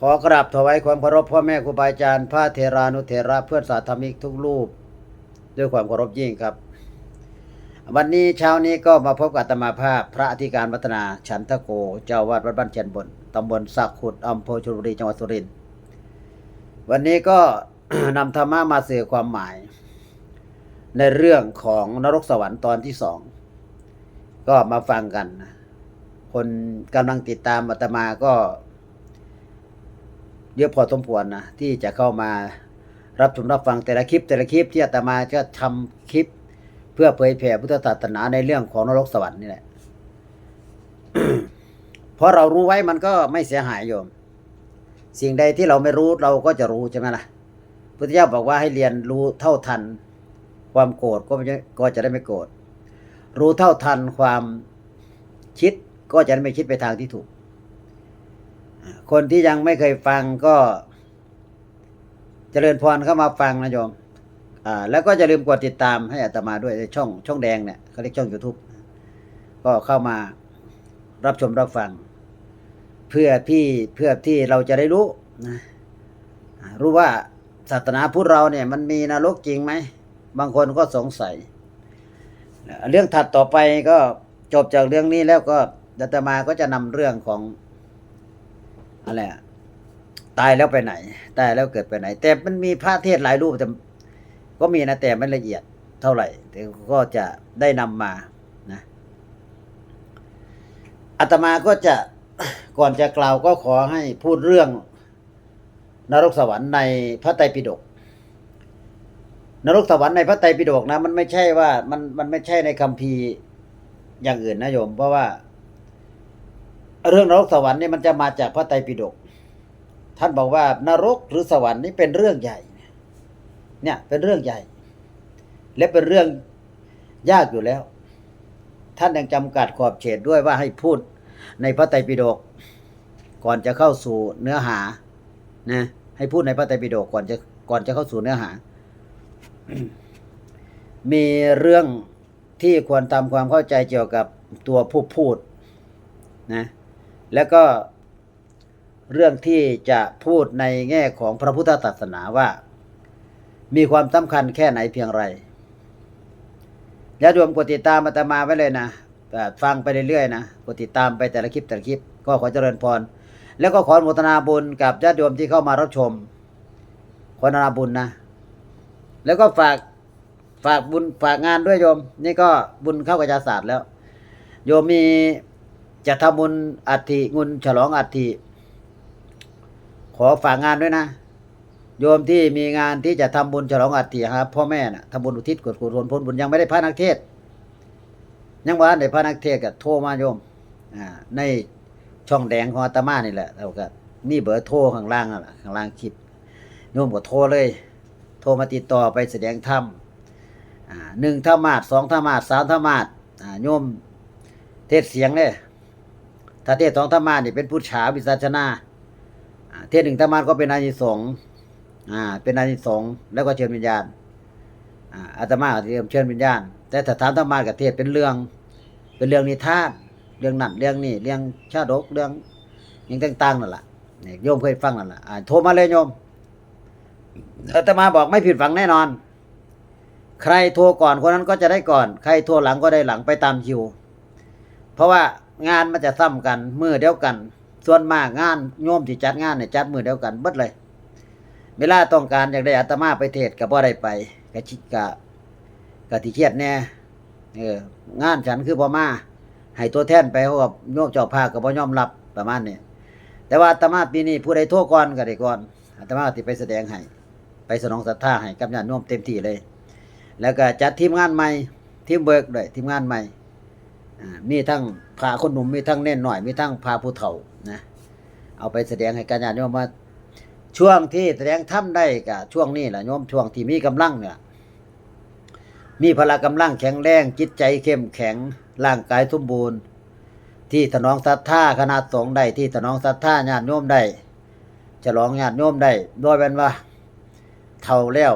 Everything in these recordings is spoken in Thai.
ขอกราบถวายความเคารพพ่อแม่ครูบาอาจารย์พระเทรานุเทระเพื่อนสาธมิกทุกรูป ด้วยความเคารพยิ่งครับ วันนี้เช้านี้ก็มาพบกับตมาภาพ พระอธิการวัฒนาฉันทโก เจ้าวาดวัดบ้านเชียนบนตำบลสักขุดอำเภอชลบุรีจังหวัดสุรินทร์วันนี้ก็นำธรรมะมาสื่อความหมาย ในเรื่องของนรกสวรรค์ตอนที่สองก็มาฟังกัน คนกำลังติดตามอาตมาก็ เยอะพอสมควรนะที่จะเข้ามารับชมรับฟังแต่ละคลิปแต่ละคลิปที่อาตมาจะทำคลิป เพื่อเผยแผ่พุทธศาสนาในเรื่องของนรกสวรรค์นี่แหละเพราะเรารู้ไว้มันก็ไม่เสียหายโยม สิ่งใดที่เราไม่รู้เราก็จะรู้ใช่ไหมล่ะพุทธเจ้าบอกว่าให้เรียนรู้เท่าทัน ความโกรธก็ก็จะได้ไม่โกรธรู้เท่าทันความคิดก็จะได้ไม่คิดไปทางที่ถูก คนที่ยังไม่เคยฟังก็เจริญพรเข้ามาฟังนะโยมอ่าแล้วก็จะลืมกดติดตามให้อาตมาด้วยในช่องช่องแดงเนี่ยเขาเรียกช่อง YouTube ก็เข้ามารับชมรับฟัง เพื่อที่เพื่อที่เราจะได้รู้นะรู้ว่าศาสนาพุทธเราเนี่ย มันมีนรกจริงไหม บางคนก็สงสัย เรื่องถัดต่อไปก็จบจากเรื่องนี้แล้วก็อาตมาก็จะนำเรื่องของ อะไรอะตายแล้วไปไหน ตายแล้วเกิดไปไหน แต่มันมีพระเทศหลายรูปแต่ก็มีนะแต่ไม่ละเอียดเท่าไหร่ แต่ก็จะได้นำมานะอาตมาก็จะก่อนจะกล่าวก็ขอให้พูดเรื่อง นรกสวรรค์ในพระไตรปิฎกนรกสวรรค์ในพระไตรปิฎกนะ มันไม่ใช่ว่ามันมันไม่ใช่ในคัมภีร์อย่างอื่นนะโยม เพราะว่า เรื่องนรกสวรรค์เนี่ยมันจะมาจากพระไตรปิฎกท่านบอกว่านรกหรือสวรรค์นี่เป็นเรื่องใหญ่ เนี่ยเป็นเรื่องใหญ่ และเป็นเรื่องยากอยู่แล้ว ท่านยังจำกัดขอบเขตด้วยว่าให้พูดในพระไตรปิฎกก่อนจะเข้าสู่เนื้อหานะให้พูดในพระไตรปิฎกก่อนจะก่อนจะเข้าสู่เนื้อหา มีเรื่องที่ควรทำความเข้าใจเกี่ยวกับตัวผู้พูดนะ แล้วก็เรื่องที่จะพูดในแง่ของพระพุทธศาสนาว่า มีความสำคัญแค่ไหนเพียงไรแล้วรวมกดติดตามอาตมาไว้เลยนะฟังไปเรื่อยๆนะกดติดตามไปแต่ละคลิปแต่ละคลิป ก็ขอเจริญพร แล้วก็ขออนุโมทนาบุญกับญาติโยมที่เข้ามารับชม ขอนุโมทนาบุญนะ แล้วก็ฝากฝากบุญฝากงานด้วยโยม นี่ก็บุญเข้ากระจาศาสตร์แล้ว โยมมี จะทำบุญอัฐิงุนฉลองอัฐิขอฝากงานด้วยนะ โยมที่มีงานที่จะทำบุญฉลองอัฐิครับพ่อแม่น่ะทำบุญอุทิศกุศลผลบุญยังไม่ได้พระนักเทศ ยังว่าในพระนักเทศก็โทรมาโยมอ่าในช่องแดงของอาตมานี่แหละเราก็นี่เบอร์โทรข้างล่างนั่นแหละข้างล่างคลิปโยมก็โทรเลย โทรมาติดต่อไปแสดงธรรมอ่าหนึ่งธรรมาสสองธรรมาสสามธรรมาสอ่าโยมเทศเสียงเนี่ย ถ้าเทศสองธรรมานี่เป็นผู้ฉาวิสัชนาเทศหนึ่งธรรมาก็เป็นอานิสงส์อ่า เป็นอานิสงส์แล้วก็เชิญวิญญาณอ่าอาตมาก็เตรียมเชิญวิญญาณ แต่ถ้าถามธรรมากับเทศเป็นเรื่อง เป็นเรื่องนิทานเรื่องนั่นเรื่องนี่เรื่องชาดกเรื่องยังต่างๆนั่นแหละโยมเคยฟังนั่นแหละโทรมาเลยโยมอาตมาบอกไม่ผิดหวังแน่นอน ใครโทรก่อนคนนั้นก็จะได้ก่อน ใครโทรหลังก็ได้หลังไปตามคิว เพราะว่า งานมันจะซ้ำกันมือเดียวกัน ส่วนมากงานโยมที่จัดงานเนี่ยจัดมือเดียวกันเบิดเลย เวลาต้องการอยากได้อาตมาไปเทศกับว่าได้ไปกะชิกะกะที่เครียดแน่เอองานฉันคือพ่อมาให้ตัวแทนไปเขากับโยมเจ้าภาคกับพ่อยอมรับประมาณนี้แต่ว่าอาตมาปีนี้ผู้ใดโทษก่อนก็ได้ก่อนอาตมาที่ไปแสดงให้ไปสนองศรัทธาให้กับญาติโยมเต็มที่เลย แล้วก็จัดทีมงานใหม่ทีมเบิร์กด้วยทีมงานใหม่ มีทั้งพาคนหนุ่มมีทั้งเน่นหน่อย มีทั้งพาผู้เฒ่านะเอาไปแสดงให้กันญาติโยมว่าช่วงที่แสดงถ้ำได้กับช่วงนี้แหละโยมช่วงที่มีกำลังเนี่ยมีพละกำลังแข็งแรงจิตใจเข้มแข็งร่างกายสมบูรณ์ ที่ถนองศรัทธาคณะสงฆ์ได้ที่ถนองศรัทธาญาติโยมได้ฉลองญาติโยมได้โดยเป็นว่าเท่าแล้ว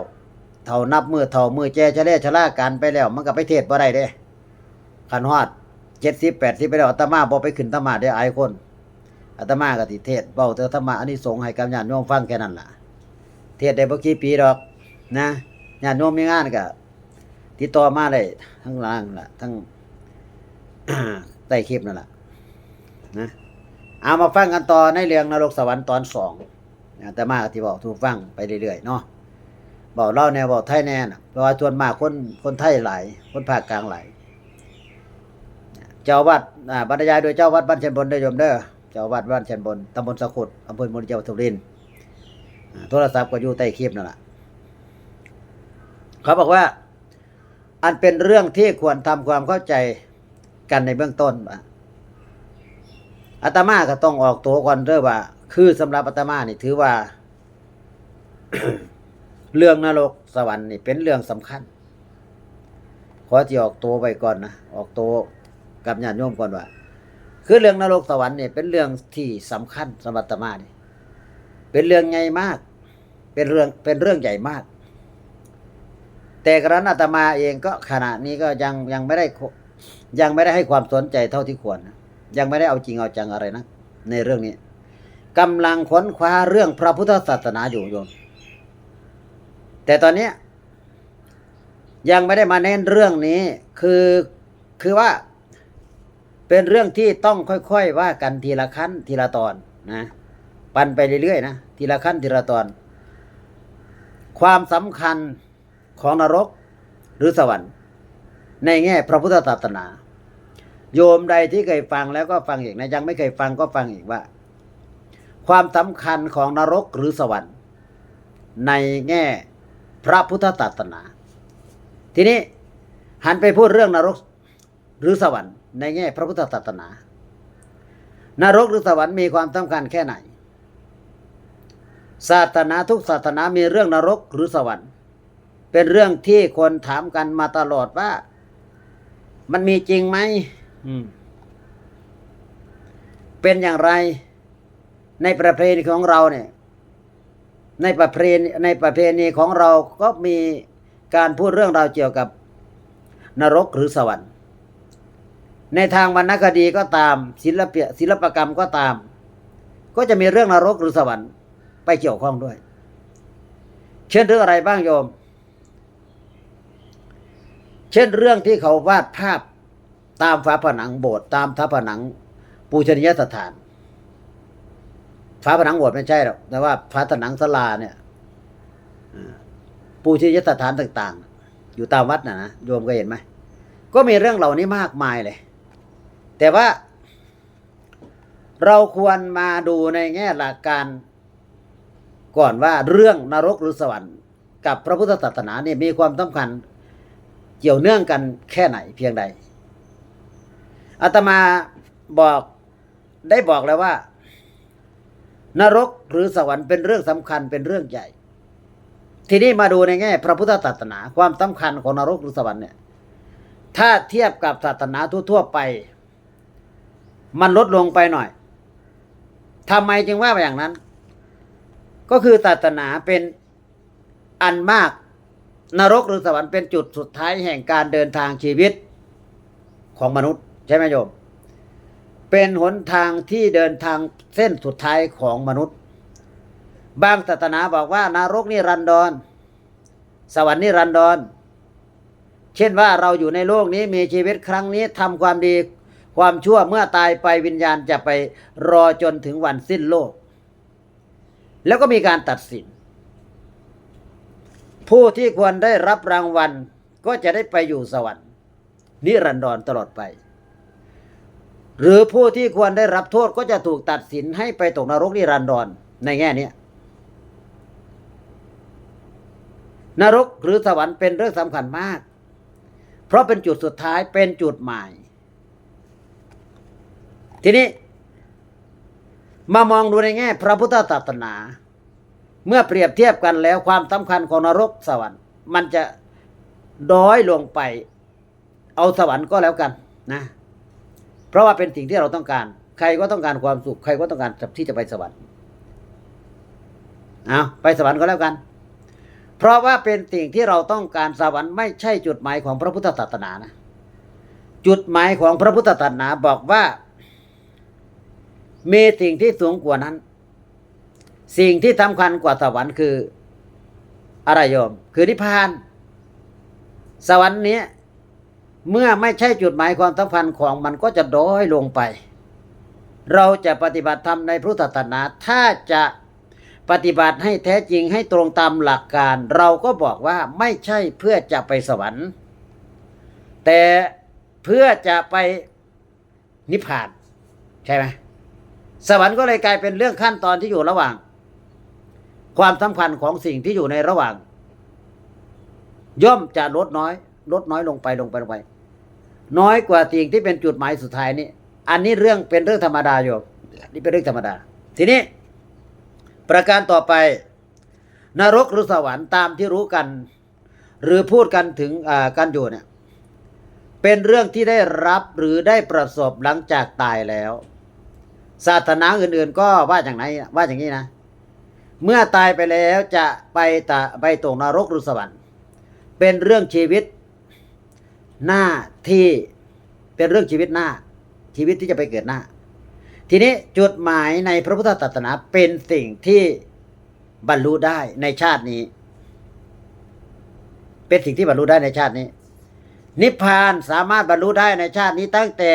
เท่านับมือเท่ามือแจจะเล่ชะล่ากันไปแล้ว มันก็ไปเทศบ่ได้เด้ขันฮอด เจ็ดสิบแปดสิบไปแล้วอาตมาบอไปขึ้นธรรมาได้อายคนอาตมาก็สิเทศเว้าแต่ธรรมะอันนี้สงให้กับญาติโยมฟังแค่นั้นล่ะ เทศน์ได้บ่กี่ปีดอก นะญาติโยมมีงานก็ติดต่อมาได้ทั้งล่างล่ะ ทั้งใต้คลิปนั่นล่ะนะเอามาฟังกันต่อในเรื่องนรกสวรรค์ตอนสองอาตมาก็สิบอกทุกฟังไปเรื่อยๆเนาะบอกเล่าแนวบอกไทยแน่นะเพราะว่าส่วนมากคนคนไทยหลายคนภาคกลางหลาย เจ้าวัดอ่าบรรยายโดยเจ้าวัดบ้านเชนบนได้ยมเด้อเจ้าวัดบ้านเชนบนตำบลสะขุดอำเภอมืองจังหวัดสุรินทร์โทรศัพท์ก็อยู่ใต้คลิปนั่นแหละเขาบอกว่า อันเป็นเรื่องที่ควรทำความเข้าใจกันในเบื้องต้นว่าอาตมาก็ต้องออกตัวก่อนเด้อว่า คือสำหรับอาตมานี่ถือว่า เรื่องนรกสวรรค์นี่เป็นเรื่องสำคัญขอที่ออกตัวไปก่อนนะออกตัว กับญาติโยมก่อนว่า คือเรื่องนรกสวรรค์เนี่ยเป็นเรื่องที่สำคัญสำหรับอาตมานี่เป็นเรื่องใหญ่มาก เป็นเรื่องเป็นเรื่องใหญ่มาก แต่กระนั้นอาตมาเองก็ขณะนี้ก็ยังยังไม่ได้ยังไม่ได้ให้ความสนใจเท่าที่ควรนะยังไม่ได้เอาจริงเอาจังอะไรนะ ในเรื่องนี้กำลังค้นคว้าเรื่องพระพุทธศาสนาอยู่โยมแต่ตอนนี้ยังไม่ได้มาเน้นเรื่องนี้ คือคือว่า เป็นเรื่องที่ต้องค่อยๆว่ากันทีละขั้นทีละตอนนะ ปันไปเรื่อยๆนะทีละขั้นทีละตอน ความสำคัญของนรกหรือสวรรค์ ในแง่พระพุทธศาสนา โยมใดที่เคยฟังแล้วก็ฟังอีกนะยังไม่เคยฟังก็ฟังอีกว่า ความสำคัญของนรกหรือสวรรค์ ในแง่พระพุทธศาสนา ทีนี้หันไปพูดเรื่องนรกหรือสวรรค์ ในแง่พระพุทธศาสนา นรกหรือสวรรค์มีความสำคัญแค่ไหน ศาสนาทุกศาสนามีเรื่องนรกหรือสวรรค์ เป็นเรื่องที่คนถามกันมาตลอดว่า มันมีจริงไหมอืมเป็นอย่างไร ในประเพณีของเราเนี่ย ในประเพณีในประเพณีของเราก็มีการพูดเรื่องราวเกี่ยวกับนรกหรือสวรรค์ ในทางวรรณคดีก็ตามศิลปะศิลปกรรมก็ตาม ก็จะมีเรื่องนรกหรือสวรรค์ไปเกี่ยวข้องด้วย เช่นเรื่องอะไรบ้างโยม เช่นเรื่องที่เขาวาดภาพตามฝาผนังโบสถ์ตามทับผนังปูชนียสถานฝาผนังโบสถ์ไม่ใช่หรอกแต่ว่าฝาผนังศาลาเนี่ยปูชนียสถานต่าง ๆ อยู่ตามวัดนะนะโยมก็เห็นไหมก็มีเรื่องเหล่านี้มากมายเลย แต่ว่า เราควรมาดูในแง่หลักการก่อนว่าเรื่องนรกหรือสวรรค์กับพระพุทธศาสนาเนี่ยมีความสำคัญเกี่ยวเนื่องกันแค่ไหนเพียงใดอาตมาบอกได้บอกแล้วว่า นรกหรือสวรรค์เป็นเรื่องสำคัญเป็นเรื่องใหญ่ ทีนี้มาดูในแง่ พระพุทธศาสนาความสำคัญของนรกหรือสวรรค์เนี่ยถ้าเทียบกับศาสนาทั่วๆไป มันลดลงไปหน่อยทำไมจึงว่าอย่างนั้น ก็คือศาสนาเป็นอันมากนรกหรือสวรรค์เป็นจุดสุดท้ายแห่งการเดินทางชีวิตของมนุษย์ ใช่ไหมโยม เป็นหนทางที่เดินทางเส้นสุดท้ายของมนุษย์ บางศาสนาบอกว่านรกนี่รันดรสวรรค์นี่รันดรเช่นว่าเราอยู่ในโลกนี้มีชีวิตครั้งนี้ทำความดี ความชั่วเมื่อตายไปวิญญาณจะไปรอจนถึงวันสิ้นโลก แล้วก็มีการตัดสิน ผู้ที่ควรได้รับรางวัลก็จะได้ไปอยู่สวรรค์ นิรันดรตลอดไป หรือผู้ที่ควรได้รับโทษก็จะถูกตัดสินให้ไปตกนรกนิรันดรในแง่นี้นรกหรือสวรรค์เป็นเรื่องสำคัญมาก เพราะเป็นจุดสุดท้ายเป็นจุดหมาย ทีนี้ มามองดูในแง่ พระพุทธศาสนา เมื่อเปรียบเทียบกันแล้วความสำคัญของนรกสวรรค์ มันจะด้อยลงไป เอาสวรรค์ก็แล้วกันนะ เพราะว่าเป็นสิ่งที่เราต้องการ ใครก็ต้องการความสุข ใครก็ต้องการที่จะไปสวรรค์เอาไปสวรรค์ก็แล้วกัน เพราะว่าเป็นสิ่งที่เราต้องการสวรรค์ไม่ใช่จุดหมายของพระพุทธศาสนานะ จุดหมายของพระพุทธศาสนาบอกว่า มีสิ่งที่สูงกว่านั้น สิ่งที่สำคัญกว่าสวรรค์คืออะไรโยม คือนิพพาน สวรรค์เนี้ยเมื่อไม่ใช่จุดหมายความสำคัญของมันก็จะด้อยลงไป เราจะปฏิบัติธรรมในพุทธศาสนา ถ้าจะปฏิบัติให้แท้จริงให้ตรงตามหลักการ เราก็บอกว่าไม่ใช่เพื่อจะไปสวรรค์ แต่เพื่อจะไปนิพพาน ใช่ไหม สวรรค์ก็เลยกลายเป็นเรื่องขั้นตอนที่อยู่ระหว่าง ความสำคัญของสิ่งที่อยู่ในระหว่าง ย่อมจะลดน้อย ลดน้อยลงไปลงไปลงไป น้อยกว่าสิ่งที่เป็นจุดหมายสุดท้ายนี่อันนี้เรื่องเป็นเรื่องธรรมดาโยมนี่เป็นเรื่องธรรมดา ทีนี้ ประการต่อไป นรกหรือสวรรค์ตามที่รู้กัน หรือพูดกันถึงอ่ากันอยู่เนี่ยเป็นเรื่องที่ได้รับหรือได้ประสบหลังจากตายแล้ว ศาสนาอื่นๆ ก็ว่าอย่างไรว่าอย่างนี้นะ เมื่อตายไปแล้วจะไปตะไปตกนรกหรือสวรรค์ เป็นเรื่องชีวิตหน้าที่เป็นเรื่องชีวิตหน้า ชีวิตที่จะไปเกิดหน้า ทีนี้จุดหมายในพระพุทธศาสนาเป็นสิ่งที่บรรลุได้ในชาตินี้ เป็นสิ่งที่บรรลุได้ในชาตินี้ นิพพานสามารถบรรลุได้ในชาตินี้ตั้งแต่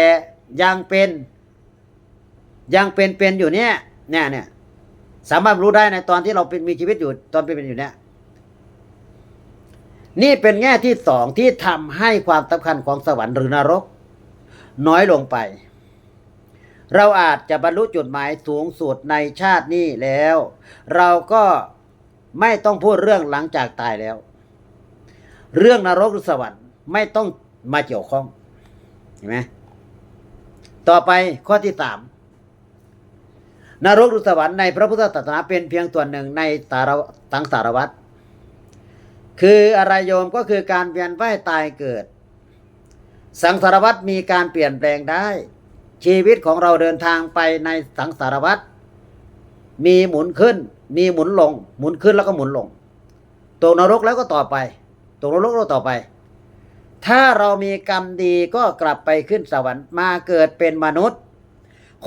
ยังเป็น ยังเป็นเป็นอยู่เนี่ยเนี่ยเนี่ยสามารถรรลุได้ในตอนที่เราเป็นมีชีวิตอยู่ตอนเป็นเป็นอยู่เนี่ยนี่เป็นแง่ที่สองที่ทำให้ความสำคัญของสวรรค์หรือนรก น้อยลงไป เราอาจจะบรรลุจุดหมายสูงสุดในชาตินี้แล้ว เราก็ไม่ต้องพูดเรื่องหลังจากตายแล้ว เรื่องนรกหรือสวรรค์ไม่ต้องมาเกี่ยวข้องเห็นไหมต่อไปข้อที่สาม นรกหรือสวรรค์ในพระพุทธศาสนาเป็นเพียงส่วนหนึ่งในสารสังสารวัฏคืออะไรโยมก็คือการเวียนว่ายตายเกิด สังสารวัฏมีการเปลี่ยนแปลงได้ ชีวิตของเราเดินทางไปในสังสารวัฏมีหมุนขึ้น มีหมุนลง หมุนขึ้นแล้วก็หมุนลงตกนรกแล้วก็ต่อไปตกนรกแล้วต่อไป ถ้าเรามีกรรมดีก็กลับไปขึ้นสวรรค์มาเกิดเป็นมนุษย์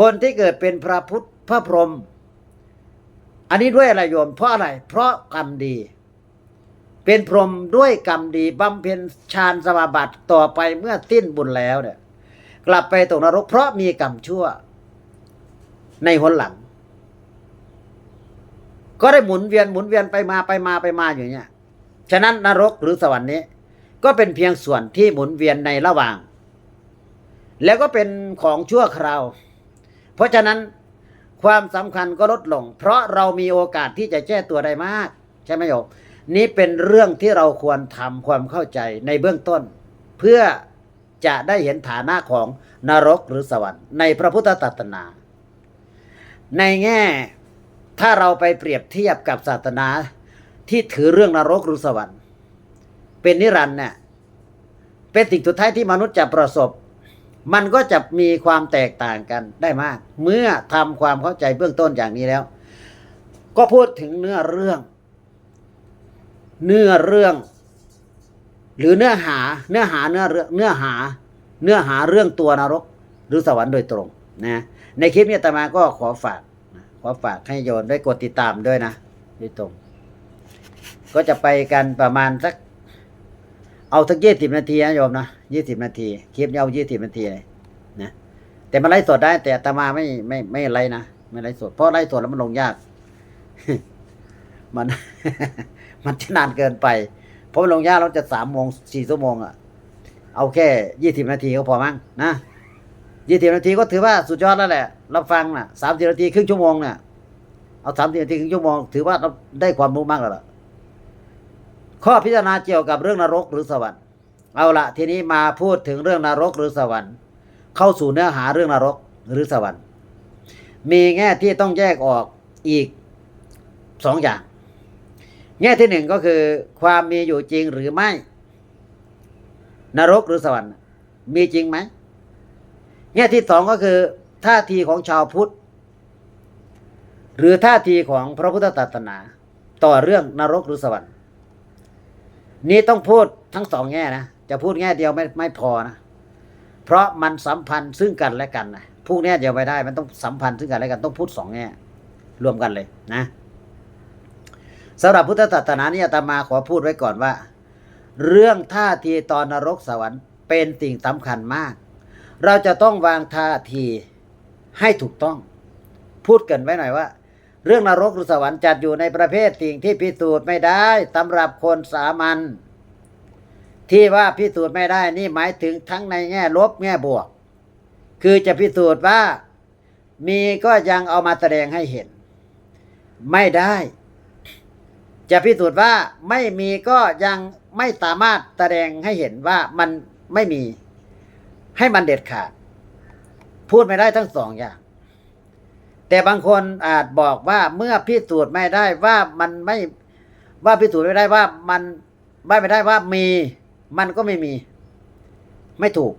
คนที่เกิดเป็นพระพุทธ พระพรหมอันนี้ด้วยอะไรโยม เพราะอะไร เพราะกรรมดี เป็นพรหมด้วยกรรมดีบำเพ็ญฌานสมาบัติต่อไปเมื่อสิ้นบุญแล้วเนี่ย กลับไปตกนรก เพราะมีกรรมชั่ว ในหนหลัง ก็ได้หมุนเวียนหมุนเวียนไปมาไปมาไปมาอยู่เนี่ยฉะนั้นนรกหรือสวรรค์นี้ ก็เป็นเพียงส่วนที่หมุนเวียนในระหว่าง แล้วก็เป็นของชั่วคราว เพราะฉะนั้น ความสำคัญก็ลดลง เพราะเรามีโอกาสที่จะแก้ตัวได้มาก ใช่ไหมโยมนี่เป็นเรื่องที่เราควรทำความเข้าใจในเบื้องต้น เพื่อจะได้เห็นฐานะของนรกหรือสวรรค์ในพระพุทธศาสนา ในแง่ถ้าเราไปเปรียบเทียบกับศาสนาที่ถือเรื่องนรกหรือสวรรค์ เป็นนิรันดร์เนี่ยเป็นสิ่งสุดท้ายที่มนุษย์จะประสบ มันก็จะมีความแตกต่างกันได้มาก เมื่อทำความเข้าใจเบื้องต้นอย่างนี้แล้ว ก็พูดถึงเนื้อเรื่อง เนื้อเรื่อง หรือเนื้อหา เนื้อหาเนื้อเรื่องเนื้อหา เนื้อหาเรื่องตัวนรก หรือสวรรค์โดยตรงนะในคลิปนี้อาตมาก็ขอฝากขอฝากให้โยนได้กดติดตามด้วยนะโดยตรง ก็จะไปกันประมาณสัก เอาสักยี่สิบนาทีนะโยมนะยี่สิบนาทีคลิปนี้เอายี่สิบนาทีเลยนะแต่มันไลฟ์สดได้ แต่อามาไม่ไม่ไม่ไลฟ์นะไม่ไลฟ์สดเพราะไลฟ์สดแล้วมันลงยาก มัน มันจะนานเกินไป เพราะมันลงยากเราจะสามโมงสี่ชั่วโมงอะเอาแค่ยี่สิบนาทีก็พอมั้งนะยี่สิบนาทีก็ถือว่าสุดยอดแล้วแหละเราฟังน่ะสามสิบนาทีครึ่งชั่วโมงเนี่ยเอาสามสิบนาทีครึ่งชั่วโมงถือว่าเราได้ความรู้มากแล้วล่ะ ข้อพิจารณาเกี่ยวกับเรื่องนรกหรือสวรรค์เอาละทีนี้มาพูดถึงเรื่องนรกหรือสวรรค์ เข้าสู่เนื้อหาเรื่องนรกหรือสวรรค์ มีแง่ที่ต้องแยกออกอีกสองอย่าง แง่ที่หนึ่งก็คือ ความมีอยู่จริงหรือไม่ นรกหรือสวรรค์ มีจริงไหมแง่ที่สองก็คือ ท่าทีของชาวพุทธ หรือท่าทีของพระพุทธศาสนา ต่อเรื่องนรกหรือสวรรค์ นี่ต้องพูดทั้งสองแง่นะ จะพูดแง่เดียวไม่ไม่พอนะ เพราะมันสัมพันธ์ซึ่งกันและกันนะพวกเนี้ยเดียวไปได้ มันต้องสัมพันธ์ซึ่งกันและกันต้องพูดสองแง่รวมกันเลยนะสำหรับพุทธศาสนานี่อาตมาขอพูดไว้ก่อนว่า เรื่องท่าทีตอนนรกสวรรค์เป็นสิ่งสำคัญมาก เราจะต้องวางท่าทีให้ถูกต้อง พูดกันไว้หน่อยว่า เรื่องนรกหรือสวรรค์จัดอยู่ในประเภทสิ่งที่พิสูจน์ไม่ได้สำหรับคนสามัญที่ว่าพิสูจน์ไม่ได้นี่หมายถึงทั้งในแง่ลบแง่บวก คือจะพิสูจน์ว่า มีก็ยังเอามาแสดงให้เห็น ไม่ได้ จะพิสูจน์ว่าไม่มีก็ยังไม่สามารถแสดงให้เห็นว่ามันไม่มี ให้มันเด็ดขาด พูดไม่ได้ทั้งสองอย่าง แต่บางคนอาจบอกว่าเมื่อพิสูจน์ไม่ได้ว่ามันไม่ว่าพิสูจน์ไม่ได้ว่ามันว่ไม่ได้ว่ามีมันก็ไม่มี ไม่ถูก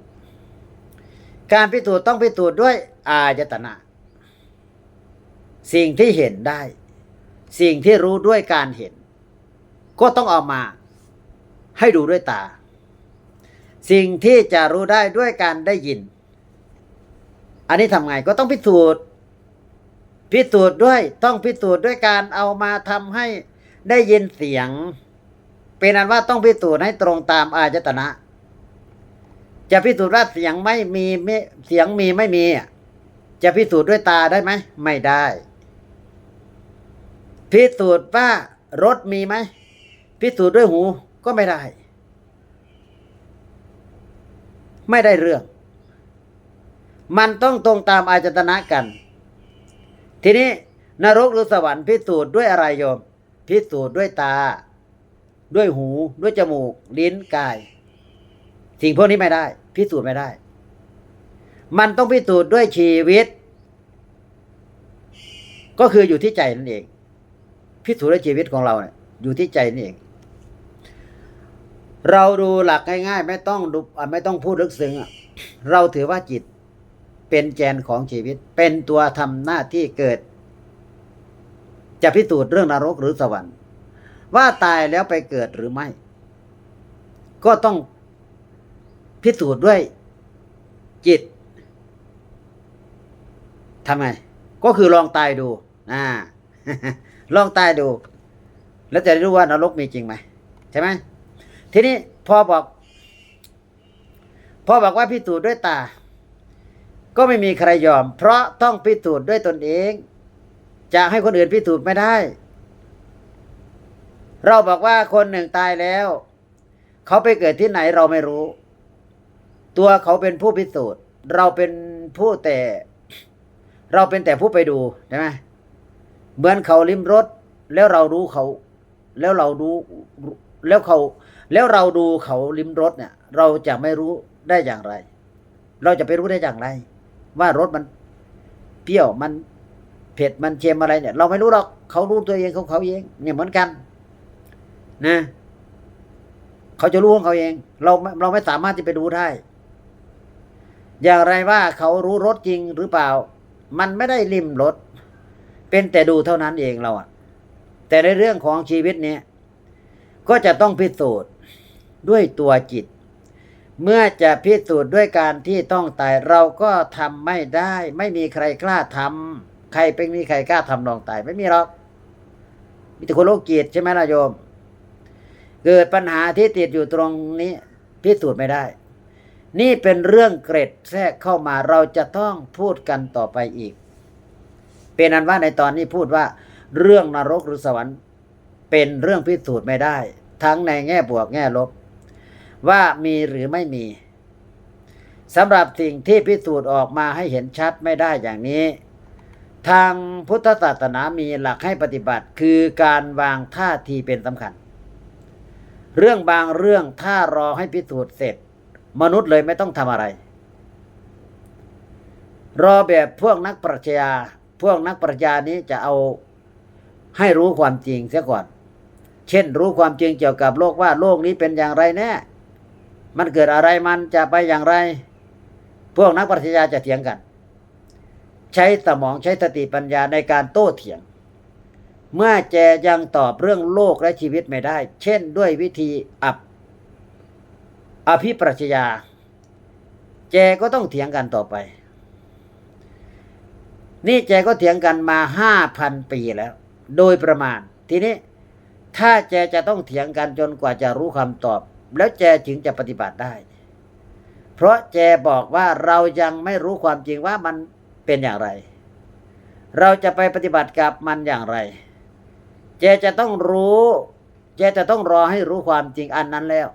การพิสูจน์ต้องพิสูจน์ด้วยอายตนะ สิ่งที่เห็นได้ สิ่งที่รู้ด้วยการเห็น ก็ต้องเอามา ให้ดูด้วยตา สิ่งที่จะรู้ได้ด้วยการได้ยิน อันนี้ทำไงก็ต้องพิสูจน์ พิสูจน์ด้วยต้องพิสูจน์ด้วยการเอามาทำให้ได้ยินเสียง เป็นอันว่าต้องพิสูจน์ให้ตรงตามอายตนะ จะพิสูจน์ว่าเสียงไม่มีไม่เสียงมีไม่มี จะพิสูจน์ด้วยตาได้ไหมไม่ได้ พิสูจน์ว่ารถมีไหมพิสูจน์ด้วยหูก็ไม่ได้ ไม่ได้เรื่อง มันต้องตรงตามอายตนะกัน ทีนี้นรกหรือสวรรค์พิสูจน์ด้วยอะไรโยม พิสูจน์ด้วยตา ด้วยหูด้วยจมูก ลิ้นกาย สิ่งพวกนี้ไม่ได้ พิสูจน์ไม่ได้ มันต้องพิสูจน์ด้วยชีวิต ก็คืออยู่ที่ใจนั่นเอง พิสูจน์ด้วยชีวิตของเราเนี่ยอยู่ที่ใจนั่นเอง เราดูหลักง่ายๆ ไม่ต้องดูไม่ต้องพูดลึกซึ้งเราถือว่าจิต เป็นแกนของชีวิต เป็นตัวทำหน้าที่เกิด จะพิสูจน์เรื่องนรกหรือสวรรค์ ว่าตายแล้วไปเกิดหรือไม่ ก็ต้องพิสูจน์ด้วยจิตทำไม ก็คือลองตายดู อ่า ลองตายดู แล้วจะได้รู้ว่านรกมีจริงไหมใช่ไหมทีนี้พอบอก พอบอกว่าพิสูจน์ด้วยตา ก็ไม่มีใครยอม เพราะต้องพิสูจน์ด้วยตนเอง จะให้คนอื่นพิสูจน์ไม่ได้ เราบอกว่าคนหนึ่งตายแล้ว เขาไปเกิดที่ไหนเราไม่รู้ ตัวเขาเป็นผู้พิสูจน์ เราเป็นผู้แต่ เราเป็นแต่ผู้ไปดูใช่ไหมเหมือนเขาลิ้มรสแล้วเรารู้เขา แล้วเราดูแล้วเขา แล้วเราดูเขาลิ้มรสเนี่ย เราจะไม่รู้ได้อย่างไร เราจะไปรู้ได้อย่างไร ว่ารสมันเปรี้ยวมันเผ็ดมันเค็มอะไรเนี่ย เราไม่รู้หรอกเขารู้ตัวเองของเขาเอง เนี่ยเหมือนกัน นะเขาจะรู้ของเขาเอง เราเราไม่สามารถที่ไปดูได้ อย่างไรว่าเขารู้รสจริงหรือเปล่า มันไม่ได้ลิมรสเป็นแต่ดูเท่านั้นเองเราอะแต่ในเรื่องของชีวิตเนี้ยก็จะต้องพิสูจน์ด้วยตัวจิต เมื่อจะพิสูจน์ด้วยการที่ต้องตายเราก็ทำไม่ได้ ไม่มีใครกล้าทำใครเป็นมีใครกล้าทำลองตายไม่มีหรอกมีแต่คนโลกจิตใช่ไหมล่ะโยม เกิดปัญหาที่ติดอยู่ตรงนี้พิสูจน์ไม่ได้ นี่เป็นเรื่องเกร็ดแทรกเข้ามาเราจะต้องพูดกันต่อไปอีก เป็นอันว่าในตอนนี้พูดว่า เรื่องนรกหรือสวรรค์ เป็นเรื่องพิสูจน์ไม่ได้ ทั้งในแง่บวกแง่ลบ ว่ามีหรือไม่มีสำหรับสิ่งที่พิสูจน์ออกมาให้เห็นชัดไม่ได้อย่างนี้ ทางพุทธศาสนามีหลักให้ปฏิบัติคือการวางท่าทีเป็นสำคัญ เรื่องบางเรื่องถ้ารอให้พิสูจน์เสร็จ มนุษย์เลยไม่ต้องทำอะไร รอแบบพวกนักปรัชญาพวกนักปรัชญานี้จะเอาให้รู้ความจริงเสียก่อน เช่นรู้ความจริงเกี่ยวกับโลกว่าโลกนี้เป็นอย่างไรแน่ มันเกิดอะไรมันจะไปอย่างไร พวกนักปรัชญาจะเถียงกัน ใช้สมองใช้สติปัญญาในการโต้เถียง เมื่อแจยังตอบเรื่องโลกและชีวิตไม่ได้ เช่นด้วยวิธีอับ อภิปรัชญา แจก็ต้องเถียงกันต่อไป นี่แจก็เถียงกันมาห้าพันปีแล้ว โดยประมาณ ทีนี้ถ้าแจจะต้องเถียงกันจนกว่าจะรู้คำตอบ แล้วแจถึงจะปฏิบัติได้ เพราะแจบอกว่าเรายังไม่รู้ความจริงว่ามันเป็นอย่างไร เราจะไปปฏิบัติกับมันอย่างไร แจจะต้องรู้ แจจะต้องรอให้รู้ความจริงอันนั้นแล้ว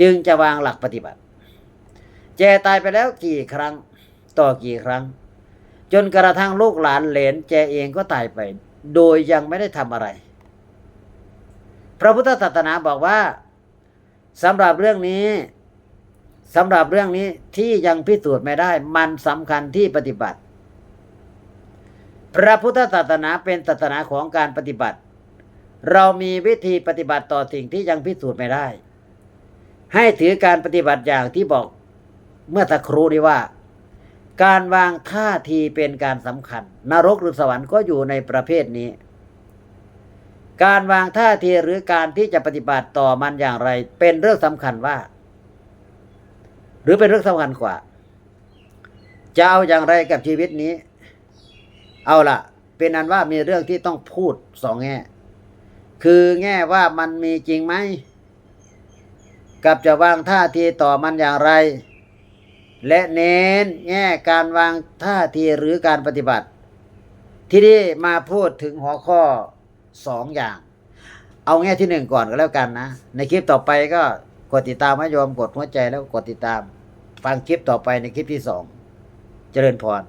จึงจะวางหลักปฏิบัติ แจตายไปแล้วกี่ครั้ง ต่อกี่ครั้ง จนกระทั่งลูกหลานเหลน แจเองก็ตายไป โดยยังไม่ได้ทำอะไร พระพุทธศาสนาบอกว่า สำหรับเรื่องนี้สำหรับเรื่องนี้ที่ยังพิสูจน์ไม่ได้ มันสำคัญที่ปฏิบัติ พระพุทธศาสนาเป็นศาสนาของการปฏิบัติ เรามีวิธีปฏิบัติต่อสิ่งที่ยังพิสูจน์ไม่ได้ ให้ถือการปฏิบัติอย่างที่บอกเมื่อตะครูนี้ว่า การวางท่าทีเป็นการสำคัญ นรกหรือสวรรค์ก็อยู่ในประเภทนี้ การวางท่าทีหรือการที่จะปฏิบัติต่อมันอย่างไร เป็นเรื่องสำคัญว่า หรือเป็นเรื่องสำคัญกว่า จะเอาอย่างไรกับชีวิตนี้ เอาละเป็นอันว่ามีเรื่องที่ต้องพูดสองแง่ คือแง่ว่ามันมีจริงไหม กับจะวางท่าทีต่อมันอย่างไร และเน้นแง่การวางท่าทีหรือการปฏิบัติ ที่นี่มาพูดถึงหัวข้อ สองอย่าง เอาแง่ที่หนึ่งก่อนก็แล้วกันนะ ในคลิปต่อไปก็กดติดตามให้โยมกดหัวใจแล้วกดติดตาม ฟังคลิปต่อไปในคลิปที่สองเจริญพร